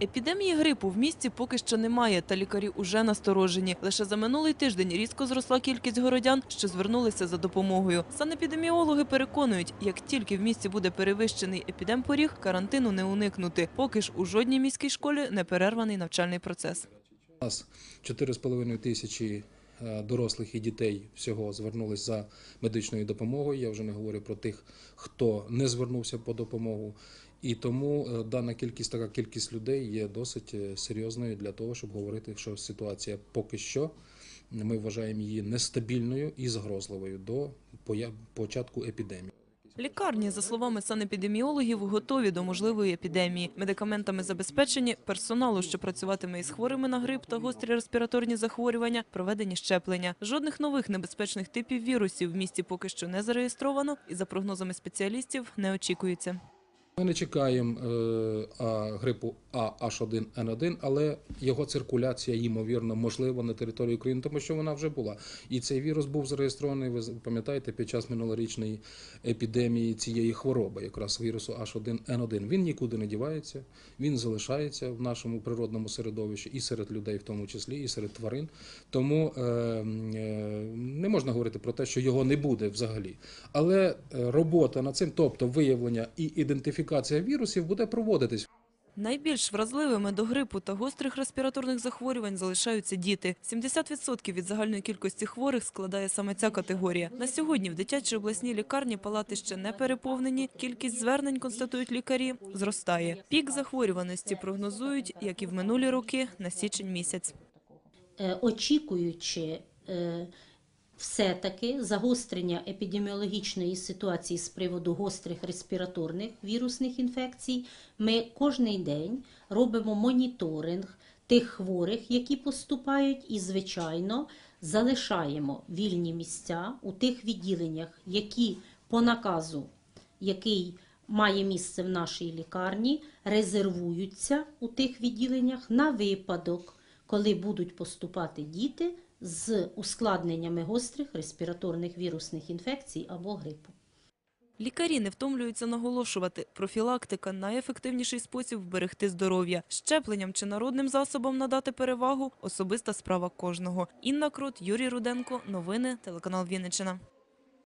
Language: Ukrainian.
Епідемії грипу в місті поки що немає, та лікарі уже насторожені. Лише за минулий тиждень різко зросла кількість городян, що звернулися за допомогою. Санепідеміологи переконують, як тільки в місті буде перевищений епідемпоріг, карантину не уникнути. Поки ж у жодній міській школі не перерваний навчальний процес. У нас 4,5 тисячі е, дорослих і дітей всього звернулись за медичною допомогою. Я вже не говорю про тих, хто не звернувся по допомогу. І тому е, дана кількість, така кількість людей є досить е, серйозною для того, щоб говорити, що ситуація поки що ми вважаємо її нестабільною і загрозливою до початку епідемії. Лікарні, за словами санепідеміологів, готові до можливої епідемії. Медикаментами забезпечені, персоналу, що працюватиме із хворими на грип та гострі респіраторні захворювання, проведені щеплення. Жодних нових небезпечних типів вірусів в місті поки що не зареєстровано і, за прогнозами спеціалістів, не очікується. Ми не чекаємо е, грипу А-H1N1, але його циркуляція, ймовірно, можлива на території України, тому що вона вже була. І цей вірус був зареєстрований, ви пам'ятаєте, під час минулорічної епідемії цієї хвороби, якраз вірусу H1N1. Він нікуди не дівається, він залишається в нашому природному середовищі і серед людей, в тому числі, і серед тварин. Тому е, е, не можна говорити про те, що його не буде взагалі. Але робота над цим, тобто виявлення і ідентифікація вірусів, буде проводитись. Найбільш вразливими до грипу та гострих респіраторних захворювань залишаються діти. 70% від загальної кількості хворих складає саме ця категорія. На сьогодні в дитячій обласній лікарні палати ще не переповнені. Кількість звернень, констатують лікарі, зростає. Пік захворюваності прогнозують, як і в минулі роки, на січень місяць. Е, очікуючи е, все-таки загострення епідеміологічної ситуації з приводу гострих респіраторних вірусних інфекцій, ми кожен день робимо моніторинг тих хворих, які поступають, і, звичайно, залишаємо вільні місця у тих відділеннях, які по наказу, який має місце в нашій лікарні, резервуються у тих відділеннях на випадок, коли будуть поступати діти з ускладненнями гострих респіраторних вірусних інфекцій або грипу. Лікарі не втомлюються наголошувати. Профілактика – найефективніший спосіб вберегти здоров'я. Щепленням чи народним засобом надати перевагу – особиста справа кожного. Інна Крот, Юрій Руденко. Новини, телеканал Вінниччина.